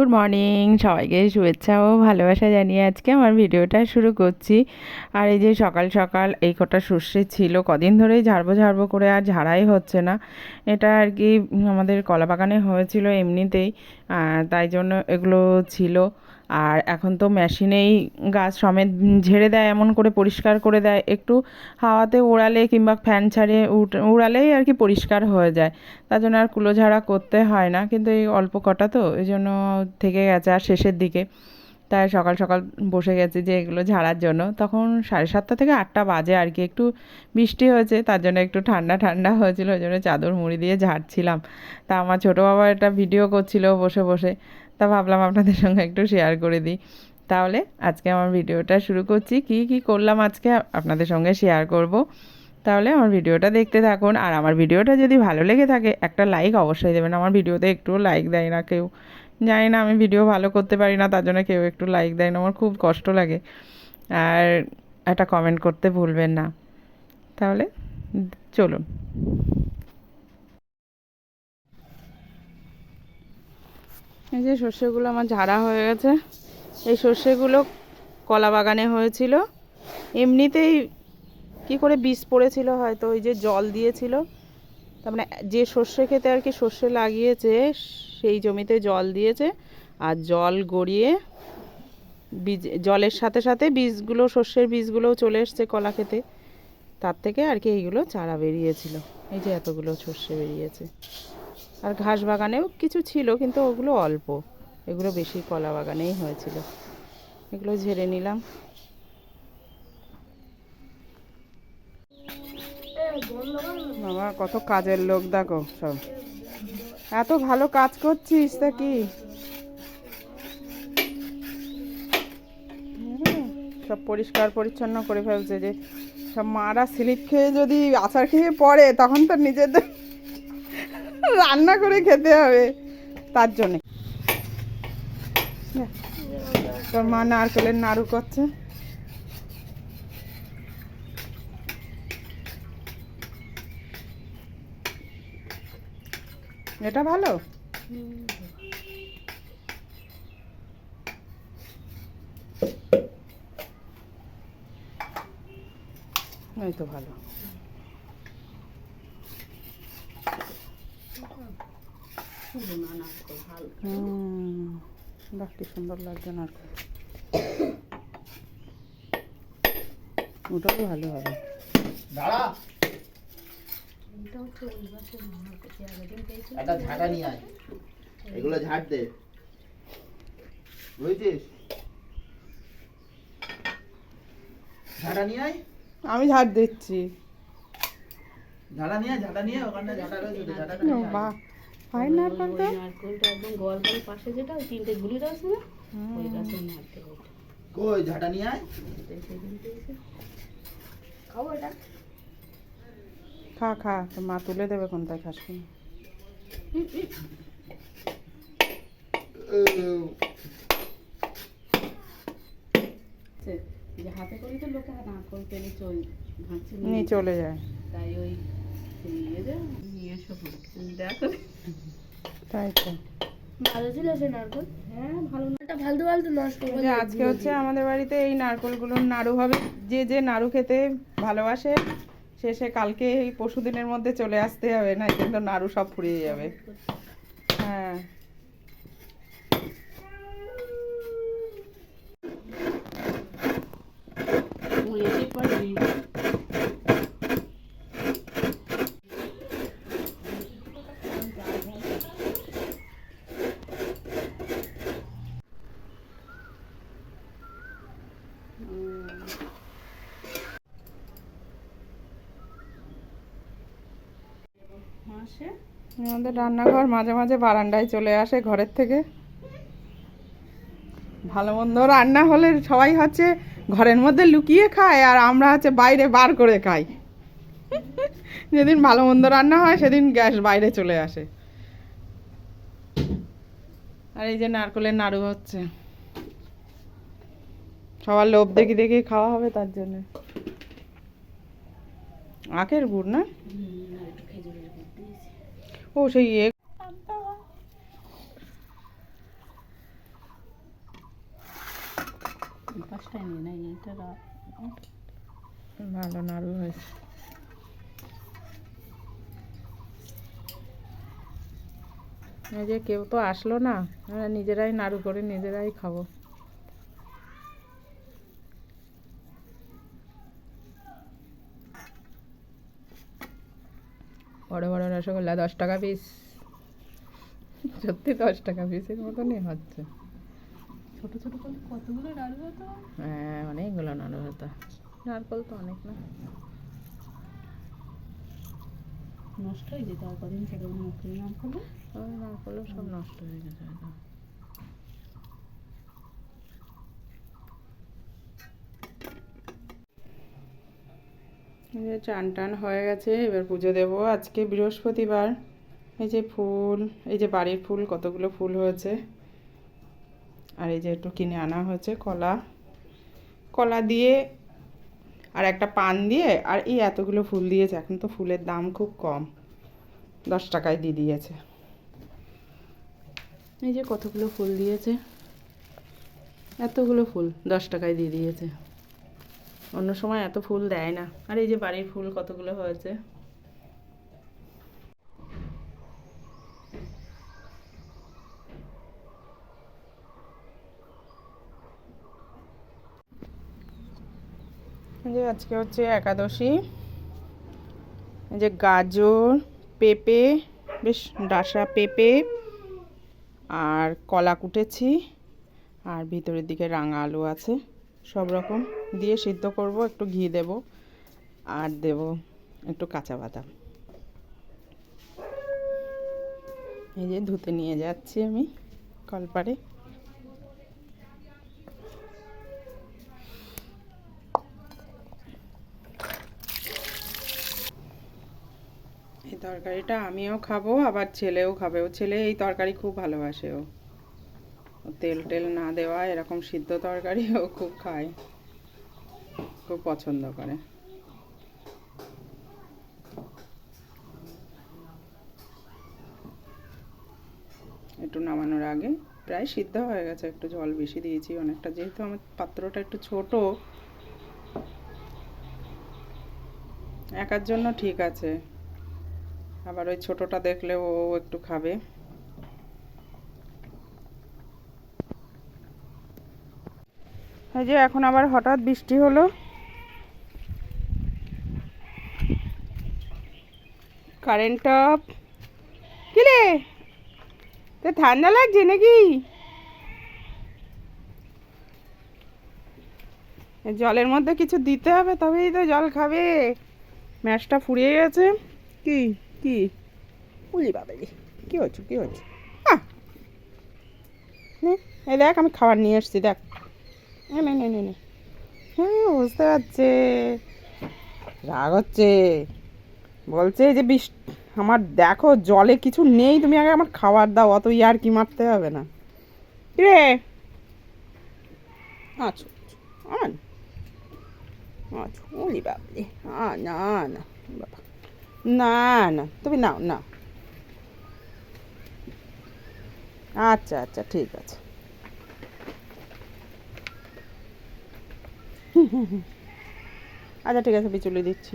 Good morning. সবাইকে শুভেচ্ছা ও ভালোবাসা জানিয়ে আজকে আমার ভিডিওটা শুরু করছি। আর এই যে সকাল সকাল এই কটা সর্ষে ছিল, কদিন ধরেই ঝাড়বো ঝাড়বো করে আর ঝাড়াই হচ্ছে না। এটা আর কি আমাদের কলা বাগানে হয়েছিল এমনিতেই তাই জন্য এগুলো ছিল। আর এখন তো মেশিনেই গাছ সমেত ঝেড়ে দেয়, এমন করে পরিষ্কার করে দেয়। একটু হাওয়াতে ওড়ালে কিংবা ফ্যান ছাড়িয়ে উড়ালেই আর কি পরিষ্কার হয়ে যায়। তার জন্য আর কুলো ঝাড়া করতে হয় না, কিন্তু এই অল্প কটা তো, এই জন্য থেকে গেছে আর শেষের দিকে। তাই সকাল সকাল বসে গেছি যে এগুলো ঝাড়ার জন্য। তখন সাড়ে সাতটা থেকে আটটা বাজে আর কি, একটু বৃষ্টি হয়েছে, তার জন্য একটু ঠান্ডা ঠান্ডা হয়েছিল, ওই জন্য চাদর মুড়ি দিয়ে ঝাড়ছিলাম। তা আমার ছোটো বাবা একটা ভিডিও করছিল বসে বসে। তা ভাবলাম আপনাদের সঙ্গে একটু শেয়ার করে দিই। তাহলে আজকে আমার ভিডিওটা শুরু করছি। কি কি করলাম আজকে? আপনাদের সঙ্গে শেয়ার করব। তাহলে আমার ভিডিওটা দেখতে থাকুন। আর আমার ভিডিওটা যদি ভালো লেগে থাকে, একটা লাইক অবশ্যই দেবেন। আমার ভিডিওতে একটুও লাইক দেয় না কেউ। জানি না, আমি ভিডিও ভালো করতে পারি না, তার জন্য কেউ একটু লাইক দেয় না। আমার খুব কষ্ট লাগে। আর একটা কমেন্ট করতে ভুলবেন না। তাহলে চলুন। এই যে সর্ষেগুলো আমার ঝাড়া হয়ে গেছে। এই সর্ষেগুলো কলা বাগানে হয়েছিল। এমনিতেই কি করে বীজ পড়েছিল হয়তো, ওই যে জল দিয়েছিল। তার মানে যে সর্ষে খেতে আর কি সর্ষে লাগিয়েছে, সেই জমিতে জল দিয়েছে। আর জল গড়িয়ে বীজ, জলের সাথে সাথে বীজগুলো, সর্ষের বীজগুলোও চলে এসছে কলা খেতে। তার থেকে আর কি এইগুলো চারা বেরিয়েছিল। এই যে এতগুলো সর্ষে বেরিয়েছে। আর ঘাস বাগানেও কিছু ছিল, কিন্তু ওগুলো অল্প। এগুলো বেশি কলা বাগানেই হয়েছিল। এগুলো ঝেড়ে নিলাম। বাবা, কত কাজের লোক দেখো সব। এত ভালো কাজ করছিস তা কি? সব পরিষ্কার পরিচ্ছন্ন করে ফেলছে যে, সব মারা স্লিপ খেয়ে যদি আচার খেয়ে পড়ে, তখন তো নিজেদের রান্না করে খেতে হবে তার জন্যে। তোর মা নারকেলের নাড়ু করছে। এটা ভালো? এই তো ভালো। বাহ কি সুন্দর লাগছে নারকেল। ওটাও ভালো হবে। একটা ঝাঁটা নিয়ে আয়। এগুলো ঝাড় দে। বুঝেছিস? ঝাঁটা নিয়ে আয়। আমি ঝাড় দিচ্ছি। ঝাঁটা নিয়ে ঝাঁটা নিয়ে আয়, ওখানটা ঝাঁটা রয়েছে। বাহ। ফাইন নারকেল তো? নারকেলটা একদম গোয়াল পাশে যেটা ওই তিনটে গুলি গাছ না? ওই নারকেল ওটা কই ঝাঁটা নিয়ে আয়। খাব এটা। খা খা তো মা তুলে দেবে কোনটায় খাস কিনা। যে হাতে করে তো লোকে নারকেল তেলে চল চলে যায়। তাই ওই দেখো তাই তো ভালো ছিল সে নারকেল হ্যাঁ ভালো নাটা ফালতু ফালতু নষ্ট এই আজকে হচ্ছে আমাদের বাড়িতে এই নারকেলগুলোর নাড়ু হবে। যে যে নাড়ু খেতে ভালোবাসে শেষে কালকে এই পরশু দিনের মধ্যে চলে আসতে হবে না কিন্তু নাড়ু সব ফুরিয়ে যাবে। হ্যাঁ। পরে আমাদের রান্নাঘর মাঝে মাঝে বারান্দায় চলে আসে ঘরের থেকে। ভালো মন্দ রান্না হলে সবাই হচ্ছে ঘরের মধ্যে লুকিয়ে খায় আর আমরা হচ্ছে বাইরে বার করে খাই। যেদিন ভালো মন্দ রান্না হয় সেদিন গ্যাস বাইরে চলে আসে। আর এই যে নারকেলের নাড়ু হচ্ছে। সবার লোভ দেখি দেখি খাওয়া হবে তার জন্য। আখের গুড় না? ও সেই এ ভালো নাড়ু হয়েছে। যে কেউ তো আসলো না আমরা নিজেরাই নাড়ু করে নিজেরাই খাব। বড় বড় রসগোল্লা দশ টাকা পিস সত্যি দশ টাকা পিসের মতনই হচ্ছে। ছোট ছোট কতগুলো নাড়ু হতো? হ্যাঁ অনেকগুলো নাড়ু হতো। নারকল তো অনেক না। নষ্ট হয়ে যেত আর কদিন থেকে নষ্ট নারকলও সব নষ্ট হয়ে গেছে হয়তো। এই যে চান টান হয়ে গেছে, এবার পুজো দেবো। আজকে বৃহস্পতিবার। এই যে ফুল, এই যে বাড়ির ফুল, কতগুলো ফুল হয়েছে। আর এই যে একটু কিনে আনা হয়েছে কলা। কলা দিয়ে আর একটা পান দিয়ে, আর এই এতগুলো ফুল দিয়েছে। এখন তো ফুলের দাম খুব কম। দশ টাকায় দিয়ে দিয়েছে। এই যে কতগুলো ফুল দিয়েছে। এতগুলো ফুল দশ টাকায় দিয়ে দিয়েছে। অন্য সময় এত ফুল দেয় না। আর এই যে বাড়ির ফুল কতগুলো হয়েছে? যে আজকে হচ্ছে একাদশী। যে গাজর, পেঁপে, বেশ ডাসা পেঁপে আর কলা কুটেছি। আর ভিতরের দিকে রাঙা আলু আছে। সব রকম দিয়ে সিদ্ধ করব, একটু ঘি দেব আর দেব একটু কাঁচা বাদাম। এই যে ধুতে নিয়ে যাচ্ছি আমি কলপারে। এই তরকারিটা আমিও খাব, আবার ছেলেও খাবে। ও ছেলে এই তরকারি খুব ভালোবাসে ও। ও তেল টেল না দেওয়া, এরকম সিদ্ধ তরকারি ও খুব খায় খুব পছন্দ করে। একটু নামানোর আগে। প্রায় সিদ্ধ হয়ে গেছে, একটু জল বেশি দিয়েছি অনেকটা। যেহেতু আমার পাত্রটা একটু ছোট একার জন্য ঠিক আছে। আবার ওই ছোটটা দেখলে ও একটু খাবে। এই যে এখন আবার হঠাৎ বৃষ্টি হলো। কারেন্ট অফ কি রে? তো ঠান্ডা লাগছে নাকি? জলের মধ্যে কিছু দিতে হবে তবেই তো জল খাবে। ম্যাচটা ফুরিয়ে গেছে। কি? কি? উলি বাবা কি হচ্ছে? কি হচ্ছে! নে, এই দেখ আমি খাবার নিয়ে এসেছি দেখ। নে নে নে হ্যাঁ বুঝতে পারছে। রাগ হচ্ছে। বলছে যে বিষ, আমার দেখো, জলে কিছু নেই, তুমি আগে আমার খাবার দাও, অত ইয়ার কি মারতে হবে না। রে? আচ্ছা আন আচ্ছা ওলি বাবলি না না, বাবা। না না, তুমি নাও নাও। আচ্ছা আচ্ছা ঠিক আছে। আচ্ছা ঠিক আছে আমি বিচুলি দিচ্ছি।